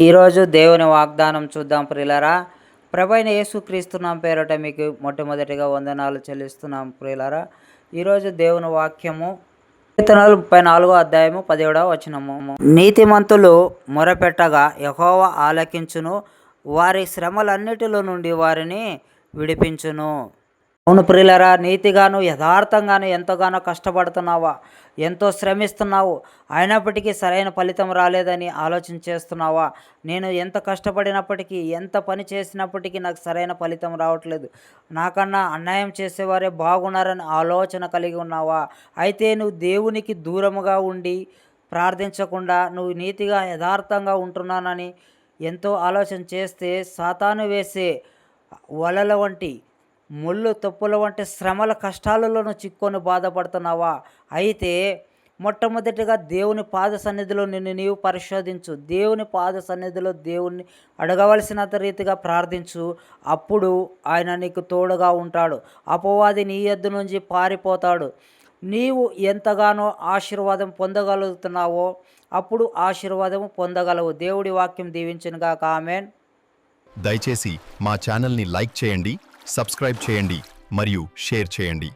ఈరోజు దేవుని వాగ్దానం చూద్దాం ప్రియులరా. ప్రభైన యేసుక్రీస్తున్నాం పేరట మీకు మొట్టమొదటిగా వందనాలు చెల్లిస్తున్నాం ప్రియులరా. ఈరోజు దేవుని వాక్యము కీర్తనలు ముప్పై నాలుగో అధ్యాయము పదిహేడవ వచనము. నీతిమంతులు మొరపెట్టగా యహోవ ఆలకించును వారి శ్రమలన్నిటిలో నుండి వారిని విడిపించును. అవును ప్రియులరా నీతిగాను యథార్థంగాను ఎంతగానో కష్టపడుతున్నావా? ఎంతో శ్రమిస్తున్నావు. అయినప్పటికీ సరైన ఫలితం రాలేదని ఆలోచన చేస్తున్నావా? నేను ఎంత కష్టపడినప్పటికీ ఎంత పని చేసినప్పటికీ నాకు సరైన ఫలితం రావట్లేదు. నాకన్నా అన్యాయం చేసేవారే బాగున్నారని ఆలోచన కలిగి ఉన్నావా? అయితే నువ్వు దేవునికి దూరముగా ఉండి ప్రార్థించకుండా నువ్వు నీతిగా యథార్థంగా ఉంటున్నానని ఎంతో ఆలోచన చేస్తే సాతాను వేసే వలల వంటి ముళ్ళు తప్పుల వంటి శ్రమల కష్టాలలోనూ చిక్కుకొని బాధపడుతున్నావా? అయితే మొట్టమొదటిగా దేవుని పాద సన్నిధిలో నిన్ను నీవు పరిశోధించు. దేవుని పాద సన్నిధిలో దేవుణ్ణి అడగవలసినంత రీతిగా ప్రార్థించు. అప్పుడు ఆయన నీకు తోడుగా ఉంటాడు. అపవాది నీ ఎద్దు నుంచి పారిపోతాడు. నీవు ఎంతగానో ఆశీర్వాదం పొందగలుగుతున్నావో అప్పుడు ఆశీర్వాదం పొందగలవు. దేవుడి వాక్యం దీవించినగా కామెన్ దయచేసి మా ఛానల్ని లైక్ చేయండి. సబ్స్క్రైబ్ చేయండి మరియు షేర్ చేయండి.